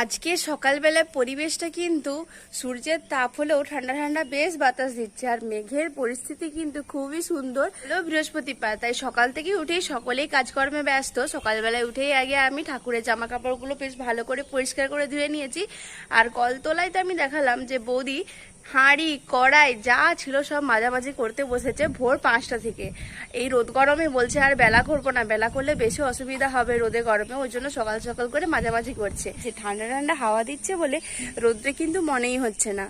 আজকে সকালবেলা পরিবেশটা কিন্তু সূর্যের তাপ হলেও ঠান্ডা ঠান্ডা বেশ বাতাস দিচ্ছে, আর মেঘের পরিস্থিতি কিন্তু খুবই সুন্দর। হলো বৃহস্পতিবার, তাই সকাল থেকে উঠেই সকলেই কাজকর্মে ব্যস্ত। সকালবেলায় উঠেই আগে আমি ঠাকুরের জামা কাপড়গুলো বেশ ভালো করে পরিষ্কার করে ধুয়ে নিয়েছি। আর কলতলায় তো আমি দেখালাম যে বৌদি হাঁড়ি, কড়াই, যা ছিল সব মাঝামাঝি করতে বসেছে ভোর পাঁচটা থেকে। এই রোদ গরমে বলছে আর বেলা করব না। বেলা করলে বেশি অসুবিধা হবে রোদে গরমে, ওই জন্য সকাল সকাল করে মাঝামাঝি করছে। সে ঠান্ডা ঠান্ডা হাওয়া দিচ্ছে বলে রোদ্রে কিন্তু মনেই হচ্ছে না।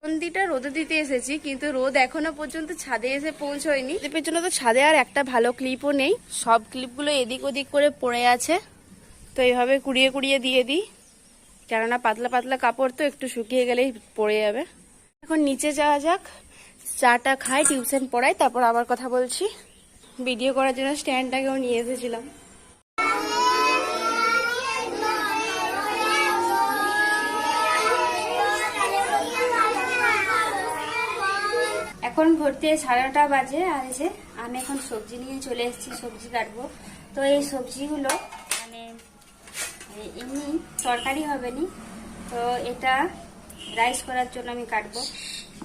সন্ধিটা রোদে দিতে এসেছি, কিন্তু রোদ এখনও পর্যন্ত ছাদে এসে পৌঁছয়নি। পেছনে তো ছাদে আর একটা ভালো ক্লিপও নেই। সব ক্লিপগুলো এদিক ওদিক করে পড়ে আছে। তো এইভাবে কুড়িয়ে কুড়িয়ে দিয়ে দিই। কেননা পাতলা পাতলা কাপড় তো একটু শুকিয়ে গেলেই পড়ে যাবে। এখন নিচে যাওয়া যাক। চাটা খাই, টিউশন পড়াই, তারপর আবার কথা বলছি। ভিডিও করার জন্য স্ট্যান্ডটাকেও নিয়ে এসেছিলাম। এখন ভর্তি সাড়ে বাজে, আর এসে আমি এখন সবজি নিয়ে চলে এসেছি, সবজি কাটবো। তো এই সবজিগুলো মানে এমনি তরকারি হবে নি তো এটা রাইস করার জন্য আমি কাটবো।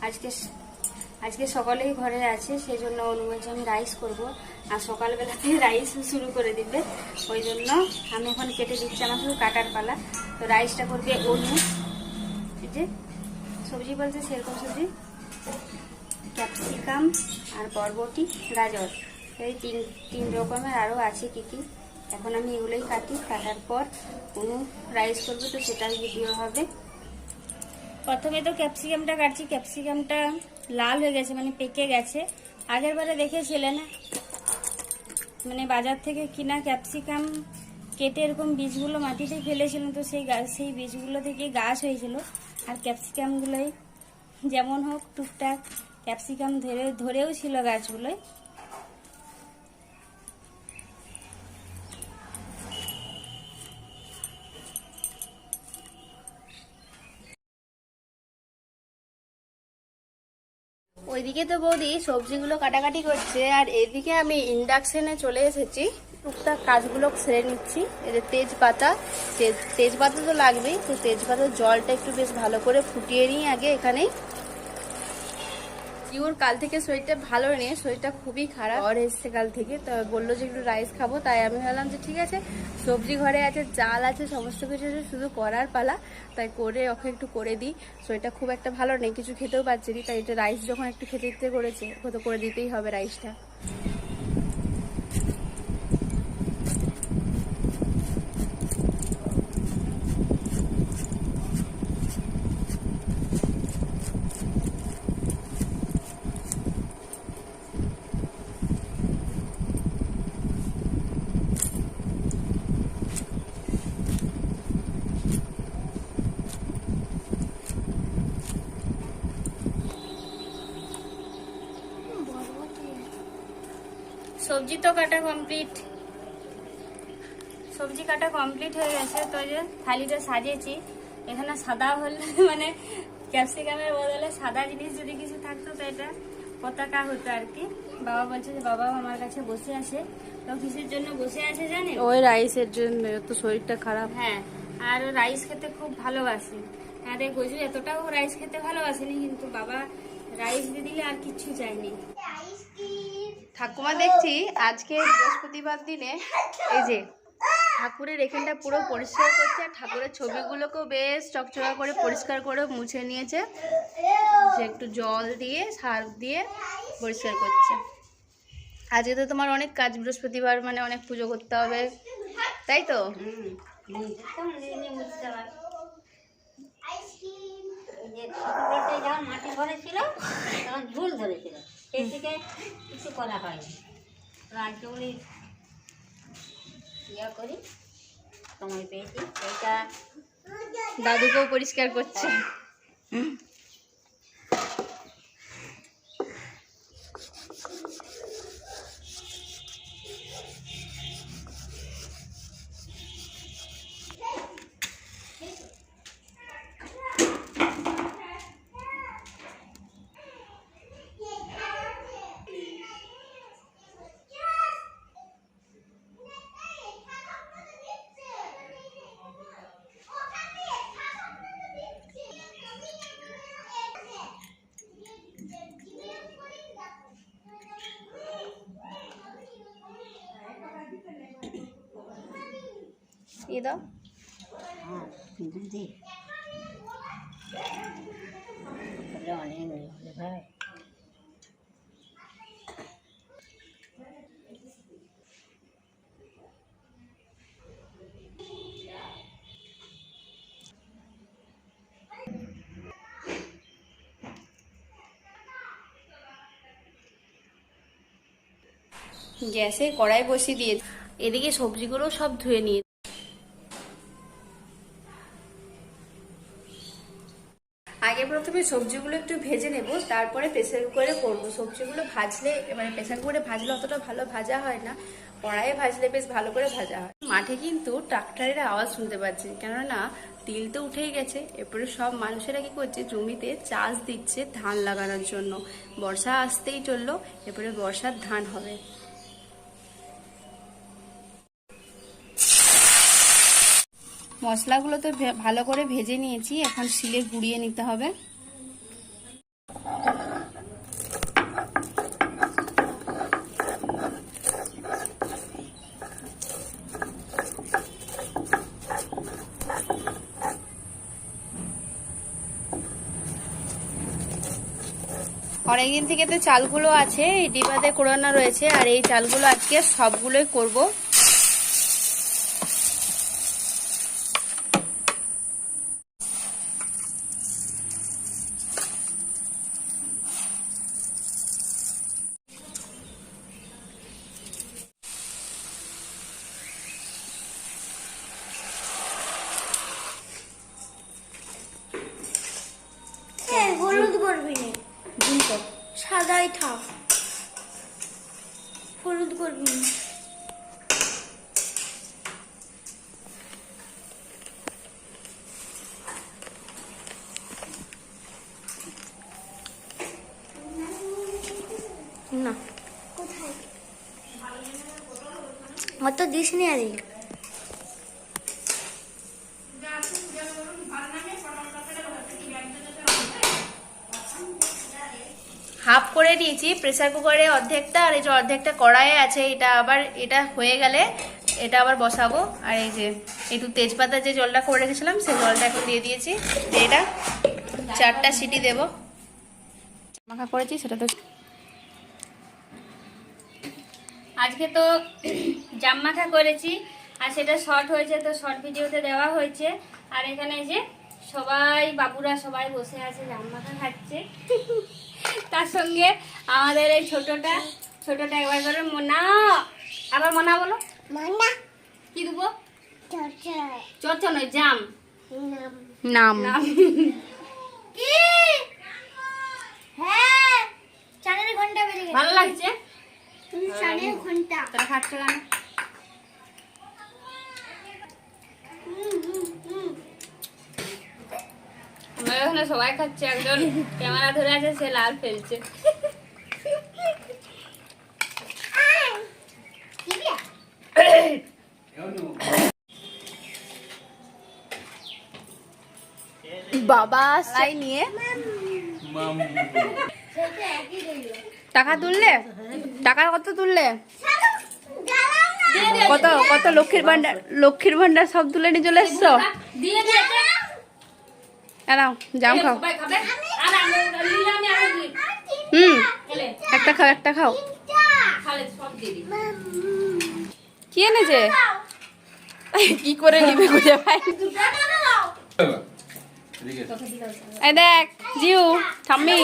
আজকে আজকে সকালেই ঘরে আছে সেই জন্য অনুযায়ী আমি রাইস করব। আর সকালবেলাতে রাইস শুরু করে দিবে। ওই জন্য আমি এখন কেটে দিচ্ছি আমার শুধু কাটার পালা। তো রাইসটা করবে অনু। যে সবজি বলতে সেরকম সবজি। ক্যাপসিকাম আর বরবটি, গাজর। এই তিন তিন রকমের আরও আছে কী কী। এখন আমি এগুলোই কাটি, কাটার পর কোনো রাইস করব, তো সেটার ভিডিও হবে। প্রথমে তো ক্যাপসিকামটা কাটছি ক্যাপসিকামটা লাল হয়ে গেছে মানে পেকে গেছে। আগের বারে দেখেছিলেন? মানে বাজার থেকে কিনা ক্যাপসিকাম কেটে এরকম বীজগুলো মাটিতে ফেলেছিলাম তো সেই গাছ সেই বীজগুলো থেকে গাছ হয়েছিল। আর ক্যাপসিকামগুলোই যেমন হোক, টুকটাক ক্যাপসিকাম ধরে ধরেও ছিল গাছগুলোয় ওইদিকে তো বৌদি সবজিগুলো কাটাকাটি করছে, আর এদিকে আমি ইন্ডাকশনে চলে এসেছি। টুকটাক কাজগুলো সেরে নিচ্ছি। যে তেজপাতা, তেজ- তেজপাতা তো লাগবেই, তো তেজপাতার জলটা একটু বেশ ভালো করে ফুটিয়ে নিই আগে এখানেই। ইউর কাল থেকে শরীরটা ভালো নেই, শরীরটা খুবই খারাপ। জ্বর এসছে কাল থেকে, তো বলল যে একটু রাইস খাব, তাই আমি ভাবলাম যে ঠিক আছে, সবজি ঘরে আছে, চাল আছে, সমস্ত কিছু আছে, শুধু করার পালা। তাই করে ওকে একটু করে দিই। শরীরটা খুব একটা ভালো নেই, কিছু খেতেও পারছি তাই এটা রাইস যখন একটু খেতে ইচ্ছে করেছে, তো করে দিতেই হবে রাইসটা সবজি তো কাটা কমপ্লিট সবজি কাটা কমপ্লিট হয়ে গেছে তো এই যে থালিটা সাজিয়েছি। এখানে সাদা হলে মানে ক্যাপসিকামের বদলে সাদা জিনিস যদি কিছু থাকতো তো এটা পতাকা হতো আর কি। বাবা বলছে যে বাবা আমার কাছে বসে আছে। তো কিসের জন্য বসে আছে জানেন? ওই রাইসের জন্য তো শরীরটা খারাপ। হ্যাঁ আর রাইস খেতে খুব ভালোবাসে। আরে গজু এতটাও রাইস খেতে ভালোবাসেনি কিন্তু বাবা রাইস দিয়ে দিলে আর কিচ্ছু চাইনি। ঠাকুমা দেখছি আজকে বৃহস্পতিবার দিনে এই যে ঠাকুরের এখানটা পুরো পরিষ্কার করছে আর ঠাকুরের ছবিগুলোকেও বেশ চকচকা করে পরিষ্কার করে মুছে নিয়েছে। যে একটু জল দিয়ে সার্ফ দিয়ে পরিষ্কার করছে। আজকে তো তোমার অনেক কাজ, বৃহস্পতিবার মানে অনেক পুজো করতে হবে। তাই তো? মাটি ধরেছিল, তখন ঝুল ধরেছিল। সেই থেকে কিছু করা হয়নি। রাজ্যগুলি ইয়া করি সময় পেয়েছি। এইটা দাদুকেও পরিষ্কার করছে। দিয়ে দাও গ্যাসে কড়াই বসিয়ে দিয়ে এদিকে সবজিগুলো সব ধুয়ে নিয়ে আগে প্রথমে সবজিগুলো একটু ভেজে নেব, তারপরে প্রেসার কুকারে করব। সবজিগুলো ভাজলে মানে প্রেসার কুকারে ভাজলে অতটা ভালো ভাজা হয় না, কড়াইয়ে ভাজলে বেশ ভালো করে ভাজা হয়। মাঠে কিন্তু ট্রাক্টরের আওয়াজ শুনতে পাচ্ছি, কেননা তিল তো উঠেই গেছে, এরপরে সব মানুষেরা কি করছে, জমিতে চাষ দিচ্ছে ধান লাগানোর জন্য। বর্ষা আসতেই চলল, এরপরে বর্ষার ধান হবে। মশলাগুলো তো ভালো করে ভেজে নিয়েছি, এখন শিলে গুঁড়িয়ে নিতে হবে। অনেকদিন থেকে তো চালগুলো আছে, এই ডিবাতে কোরানো রয়েছে, আর এই চালগুলো আজকে সবগুলোই করব হ্যাঁ হলুদ করবি না বুঝতো সাদাই থাক হলুদ করবি? না। না কোথায় অত দিস নি আরে হাফ করে দিয়েছি প্রেসার কুকারে অর্ধেকটা আর এই যে অর্ধেকটা কড়াইয়ে আছে এটা আবার এটা হয়ে গেলে এটা আবার বসাবো। আর এই যে একটু তেজপাতা যে জলটা করে রেখেছিলাম সেই জলটা এখন দিয়ে দিয়েছি। এটা চারটা সিটি দেবো। মাখা করেছি সেটা তো আজকে তো জাম মাখা করেছি আর সেটা শর্ট হয়েছে তো শর্ট ভিডিওতে দেওয়া হয়েছে। আর এখানে যে সবাই বাবুরা সবাই বসে আছে জাম মাখা খাচ্ছে। তার সঙ্গে আমাদের এই ছোটটা ছোটটা একবার করে মোনা। আবার মোনা বলো। মান্না কি দেবো? চর্চা নয় জাম। নাম। নাম। কি? হ্যাঁ চারের ঘণ্টা বেজে গেছে। ভালো লাগছে? চারের ঘণ্টা। তোরা খাচ্ছ কেন। আমরা এখানে সবাই খাচ্ছে একজন ক্যামেরা ধরে আছে সে লাল ফেলছে। বাবা লাই নিয়ে। টাকা তুললে? টাকা কত তুললে? কত কত লক্ষ্মীর ভান্ডার লক্ষ্মীর ভান্ডার সব তুলে নিয়ে চলে এসছো? এনাও জাম খাও। হুম একটা খাও একটা খাও। কি এনেছে? কি করে নিবে খুঁজে ভাই এই দেখ জিউ ঠাম্মি।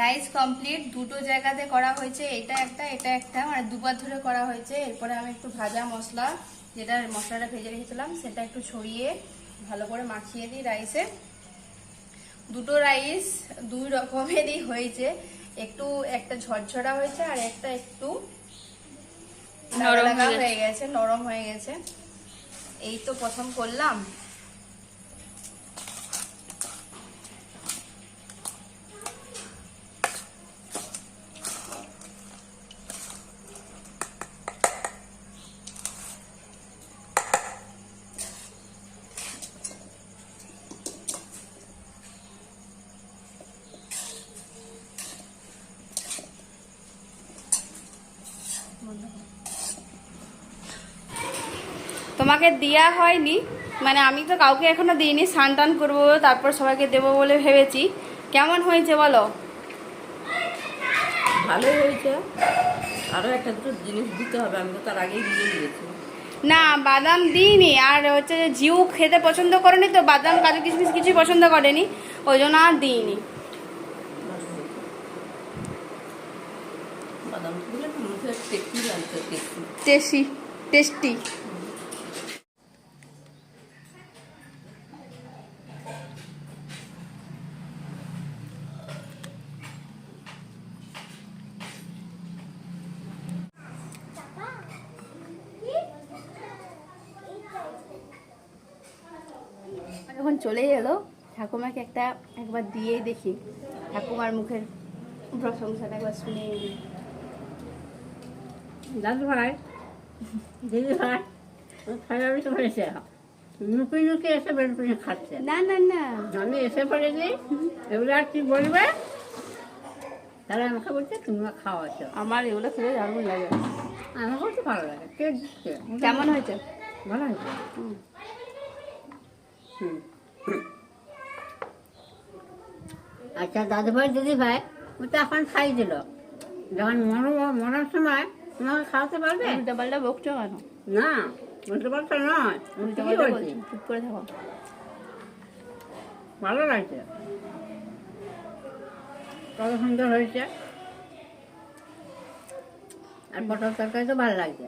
রাইস কমপ্লিট দুটো জায়গাতে করা হয়েছে এটা একটা এটা একটা মানে দুবার ধরে করা হয়েছে। এরপরে আমি একটু ভাজা মশলা যেটা মশলাটা ভেজে রেখেছিলাম সেটা একটু ছড়িয়ে ভালো করে মাখিয়ে দিই রাইসে। দুটো রাইস দুই রকমেরই হয়েছে। একটু একটা ঝরঝরা হয়েছে আর একটা একটু নরম হয়ে হয়ে গেছে নরম হয়ে গেছে। এই তো প্রথম করলাম। তোমাকে দেওয়া হয়নি। মানে আমি তো কাউকে এখনও দিইনি স্নান টান করব তারপর সবাইকে দেবো বলে ভেবেছি। কেমন হয়েছে বলো? ভালোই হয়েছে। আরও একটা দুটো জিনিস দিতে হবে আমি তো তার আগেই দিয়ে দিয়েছি। না বাদাম দিইনি। আর হচ্ছে যে জিউ খেতে পছন্দ করেনি তো বাদাম কাজু কিশমিশ কিছুই পছন্দ করেনি ওই জন্য আর দিইনি। Tasty tasty. যখন চলে এলো। ঠাকুমাকে একটা একবার দিয়েই দেখি। ঠাকুমার মুখের প্রশংসাটা একবার শুনে দাদু ভাই দিদি ভাই বেশি হয়েছে নুকি নুকি এসে করে খাচ্ছে। না না না। আমি এসে পড়েছি। এগুলো আর কি বলবে? তাহলে আমাকে বলছে তুমি খাওয়াচ্ছ। আমার এগুলো খেলে দারুণ লাগে। আমাকেও তো ভালো লাগে। কে কেমন হয়েছে? ভালো হয়েছে? হুম। আচ্ছা দাদু ভাই দিদি ভাই ও তো এখন খাই দিল। যখন মরো মরার সময় তোমাকে খাওয়াতে পারবে? উল্টা পাল্টা বকছো কেন? না বলতে পারছ নয় উল্টা পাল্টা চুপ করে থাকো। ভালো লাগছে। কত সুন্দর হয়েছে। আর পটল তরকারি তো ভালো লাগছে।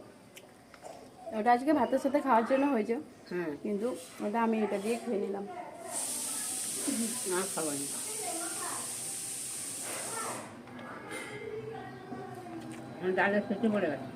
ওটা আজকে ভাতের সাথে খাওয়ার জন্য হয়েছে। হ্যাঁ কিন্তু ওটা আমি এটা দিয়ে খেয়ে নিলাম। না ডালের সুতি পড়ে গেছে।